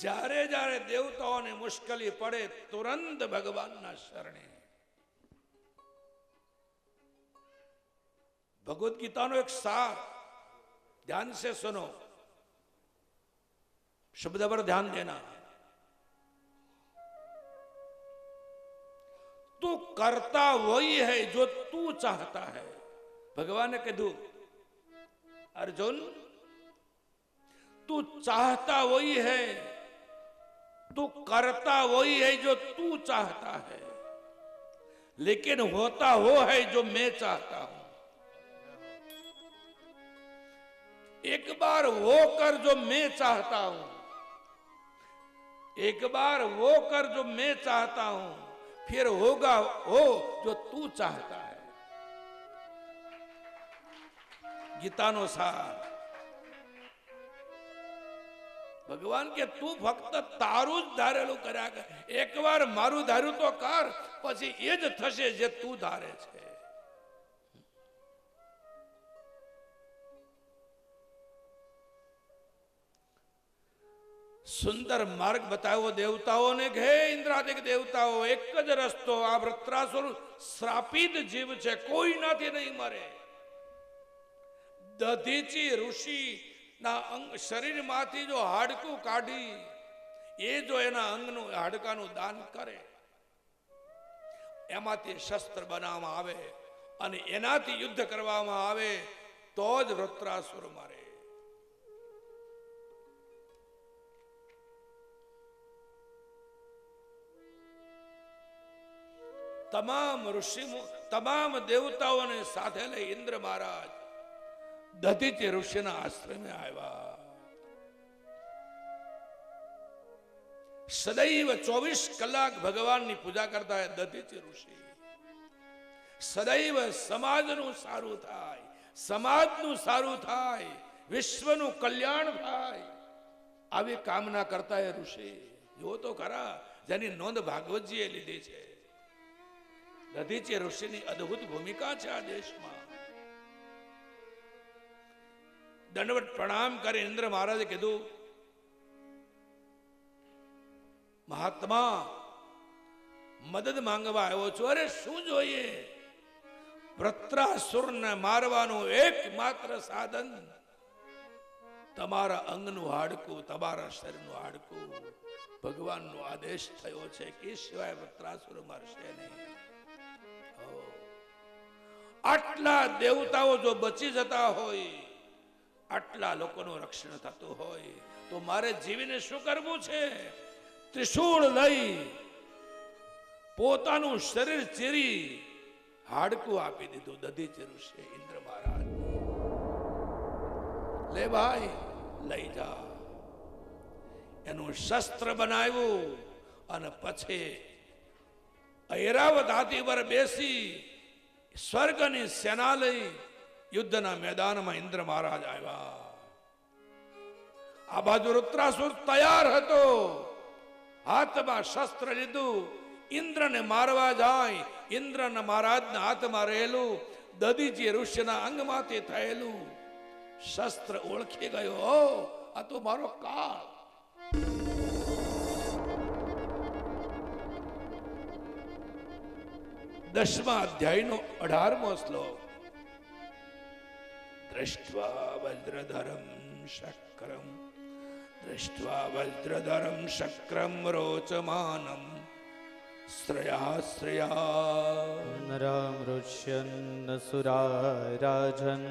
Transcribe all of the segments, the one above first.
જ્યારે જ્યારે દેવતાઓને મુશ્કેલી પડે તુરંત ભગવાનના શરણે ભગવદ ગીતાનો એક સાર ध्यान से सुनो शब्द पर ध्यान देना तू करता वही है जो तू चाहता है भगवान ने कह अर्जुन तू चाहता वही है तू करता वही है जो तू चाहता है। लेकिन होता वो हो है जो मैं चाहता हूँ। एक बार वो कर जो मैं चाहता हूँ। एक बार वो कर जो मैं चाहता हूँ, फिर होगा हो जो तू चाहता है। गीतानुसार ભગવાન કે તું ફક્ત તારું જ ધારેલું કર્યા કર. એકવાર મારું ધાર્યું તો કર, પછી એ જ થશે જે તું ધારે છે. સુંદર માર્ગ બતાવ્યો દેવતાઓને હે ઇન્દ્રાદિક દેવતાઓ, એક જ રસ્તો, આ વૃત્રાસુર શ્રાપિત જીવ છે કોઈનાથી નહીં મરે. દધીચી ઋષિ ના અંગ શરીરમાંથી જો હાડકું કાઢી, એ જો એના અંગનું, હાડકાનું દાન કરે, એમાંથી શસ્ત્ર બનાવવામાં આવે અને એનાથી યુદ્ધ કરવામાં આવે, તો જ વૃત્રાસુર મારે. તમામ ઋષિ તમામ દેવતાઓને સાથે લઈ ઇન્દ્ર મહારાજ દધીચી ઋષિના આશ્રમે આવ્યા. સદૈવ ચોવીસ કલાક ભગવાનની પૂજા કરતા દધિત્ય ઋષિ. સદૈવ સમાજનું સારું થાય, સમાજનું સારું થાય, વિશ્વનું કલ્યાણ થાય. આવી કામના કરતા એ ઋષિ. જો તો ખરા, જેની નોંધ ભાગવતજીએ લીધી છે. દધીચી ઋષિની અદ્ભુત ભૂમિકા છે આ દેશમાં. દંડવત પ્રણામ કરી, ઇન્દ્ર મહારાજે કીધું, મહાત્મા, મદદ માંગવા આવ્યો છું. અરે, શું જોઈએ? વૃત્રાસુરને મારવાનું એકમાત્ર સાધન તમારા અંગનું હાડકું, તમારા શરીરનું હાડકું. ભગવાનનો આદેશ થયો છે કે સિવાય વૃત્રાસુર મરશે નહીં. આટલા દેવતાઓ જો બચી જતા હોય આટલા લોકોનું રક્ષણ થતું હોય તો મારે જીવીને શું કરવું છે? ત્રિશૂળ લઈ પોતાનું શરીર ચીરી હાડકું આપી દીધું, દધી ચીરું છે, ઇન્દ્ર મહારાજ. લે ભાઈ, લઈ જા. એનું શસ્ત્ર બનાવ્યું અને પછી ઐરાવત હાથી પર બેસી સ્વર્ગની સેના લઈ યુદ્ધના મેદાનમાં ઇન્દ્ર મહારાજ આવ્યા. આ બાજુ રુદ્રાસુર તૈયાર હતો. હાથમાં શસ્ત્ર લીધું. ઇન્દ્રને મારવા જાય. ઇન્દ્રના મહારાજના હાથમાં રહેલું. દદીજી ઋષ્યના અંગમાંથી થયેલું. શસ્ત્ર ઓળખી ગયો. "ઓ, આ તો મારો કાળ. દસમા અધ્યાયનો અઢારમો શ્લોક. દ્રષ્ટવા वज्रधरं શક્રમ દ્રષ્ટવા वज्रधरं શક્રમ રોચમાનમ श्रयाश्रया શ્રયા નરામૃષ્યન્નસુરારાજन्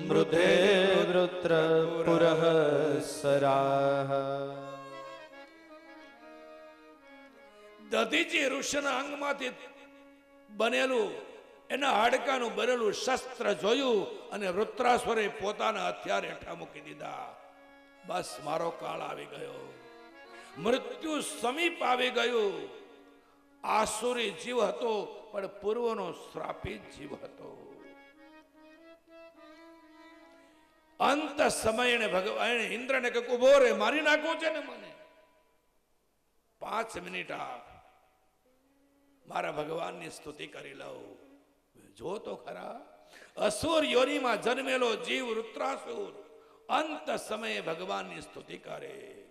મૃધે મૃધે વૃત્રપુરઃ સરાહ દધીજી ઋષિના અંગમાંથી બનેલું એના હાડકાનું બનેલું શસ્ત્ર જોયું અને વૃત્રાસુરે પોતાના હથિયાર હેઠા મૂકી દીધા. બસ મારો કાળ આવી ગયો. મૃત્યુ સમીપ આવી ગયું. આસુરી જીવ હતો, પણ પૂર્વનો શ્રાપિત જીવ હતો. અંત સમયે ભગવાન ઇન્દ્રને કે ઊભો રે, મારી નાખો છે ને મને. પાંચ મિનિટ આપ મારા ભગવાનની સ્તુતિ કરી લઉં. જો તો ખરા. અસુર યોનીમાં જન્મેલો જીવ રુદ્રાસુર. અંત સમયે ભગવાનની સ્તુતિ કરે.